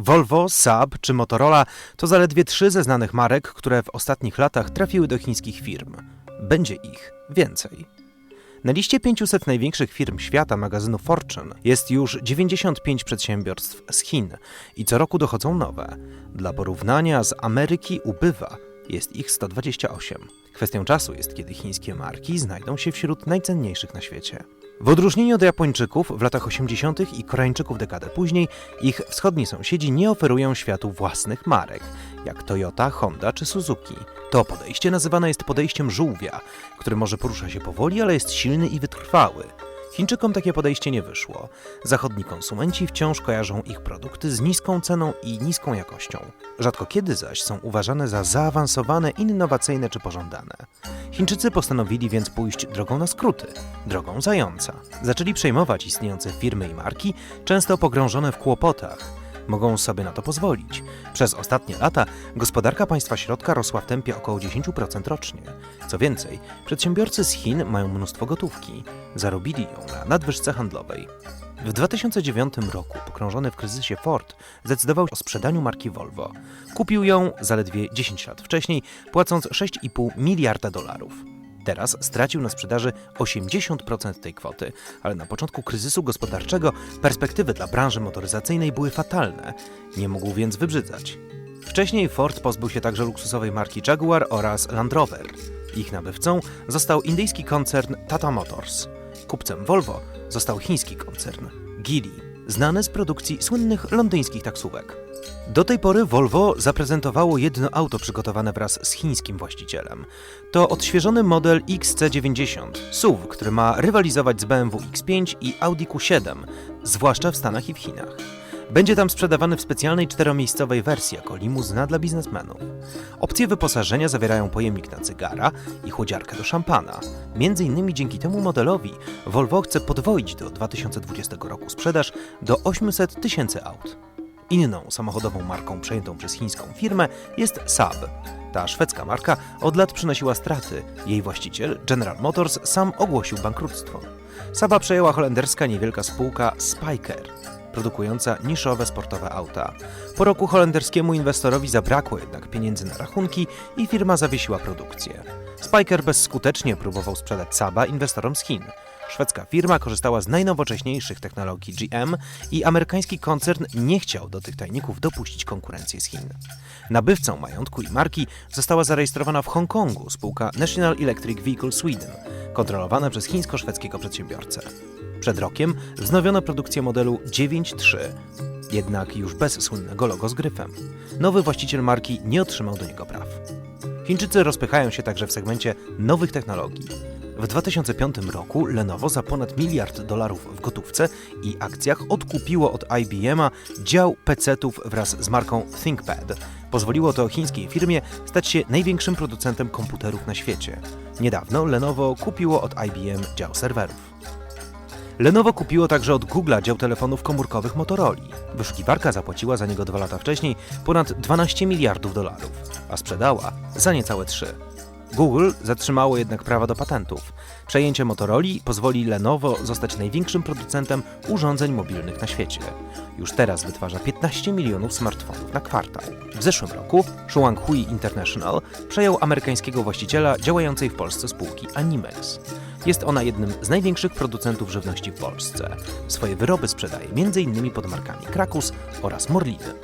Volvo, Saab czy Motorola to zaledwie trzy ze znanych marek, które w ostatnich latach trafiły do chińskich firm. Będzie ich więcej. Na liście 500 największych firm świata magazynu Fortune jest już 95 przedsiębiorstw z Chin i co roku dochodzą nowe. Dla porównania z Ameryki ubywa, jest ich 128. Kwestią czasu jest, kiedy chińskie marki znajdą się wśród najcenniejszych na świecie. W odróżnieniu od Japończyków w latach 80. i Koreańczyków dekadę później, ich wschodni sąsiedzi nie oferują światu własnych marek, jak Toyota, Honda czy Suzuki. To podejście nazywane jest podejściem żółwia, który może porusza się powoli, ale jest silny i wytrwały. Chińczykom takie podejście nie wyszło. Zachodni konsumenci wciąż kojarzą ich produkty z niską ceną i niską jakością. Rzadko kiedy zaś są uważane za zaawansowane, innowacyjne czy pożądane. Chińczycy postanowili więc pójść drogą na skróty, drogą zająca. Zaczęli przejmować istniejące firmy i marki, często pogrążone w kłopotach. Mogą sobie na to pozwolić. Przez ostatnie lata gospodarka państwa środka rosła w tempie około 10% rocznie. Co więcej, przedsiębiorcy z Chin mają mnóstwo gotówki. Zarobili ją na nadwyżce handlowej. W 2009 roku pogrążony w kryzysie Ford zdecydował o sprzedaniu marki Volvo. Kupił ją zaledwie 10 lat wcześniej, płacąc 6,5 miliarda dolarów. Teraz stracił na sprzedaży 80% tej kwoty, ale na początku kryzysu gospodarczego perspektywy dla branży motoryzacyjnej były fatalne. Nie mógł więc wybrzydzać. Wcześniej Ford pozbył się także luksusowej marki Jaguar oraz Land Rover. Ich nabywcą został indyjski koncern Tata Motors. Kupcem Volvo został chiński koncern Geely, znany z produkcji słynnych londyńskich taksówek. Do tej pory Volvo zaprezentowało jedno auto przygotowane wraz z chińskim właścicielem. To odświeżony model XC90, SUV, który ma rywalizować z BMW X5 i Audi Q7, zwłaszcza w Stanach i w Chinach. Będzie tam sprzedawany w specjalnej czteromiejscowej wersji jako limuzyna dla biznesmenów. Opcje wyposażenia zawierają pojemnik na cygara i chłodziarkę do szampana. Między innymi dzięki temu modelowi Volvo chce podwoić do 2020 roku sprzedaż do 800 tysięcy aut. Inną samochodową marką przejętą przez chińską firmę jest Saab. Ta szwedzka marka od lat przynosiła straty. Jej właściciel, General Motors, sam ogłosił bankructwo. Saaba przejęła holenderska niewielka spółka Spyker, produkująca niszowe sportowe auta. Po roku holenderskiemu inwestorowi zabrakło jednak pieniędzy na rachunki i firma zawiesiła produkcję. Spyker bezskutecznie próbował sprzedać Saaba inwestorom z Chin. Szwedzka firma korzystała z najnowocześniejszych technologii GM i amerykański koncern nie chciał do tych tajników dopuścić konkurencji z Chin. Nabywcą majątku i marki została zarejestrowana w Hongkongu spółka National Electric Vehicle Sweden, kontrolowana przez chińsko-szwedzkiego przedsiębiorcę. Przed rokiem wznowiono produkcję modelu 9.3, jednak już bez słynnego logo z gryfem. Nowy właściciel marki nie otrzymał do niego praw. Chińczycy rozpychają się także w segmencie nowych technologii. W 2005 roku Lenovo za ponad miliard dolarów w gotówce i akcjach odkupiło od IBM-a dział PC-ów wraz z marką ThinkPad. Pozwoliło to chińskiej firmie stać się największym producentem komputerów na świecie. Niedawno Lenovo kupiło od IBM dział serwerów. Lenovo kupiło także od Google'a dział telefonów komórkowych Motorola. Wyszukiwarka zapłaciła za niego dwa lata wcześniej ponad 12 miliardów dolarów, a sprzedała za niecałe 3. Google zatrzymało jednak prawa do patentów. Przejęcie Motorola pozwoli Lenovo zostać największym producentem urządzeń mobilnych na świecie. Już teraz wytwarza 15 milionów smartfonów na kwartał. W zeszłym roku Shuanghui International przejął amerykańskiego właściciela działającej w Polsce spółki Animex. Jest ona jednym z największych producentów żywności w Polsce. Swoje wyroby sprzedaje m.in. pod markami Krakus oraz Morliny.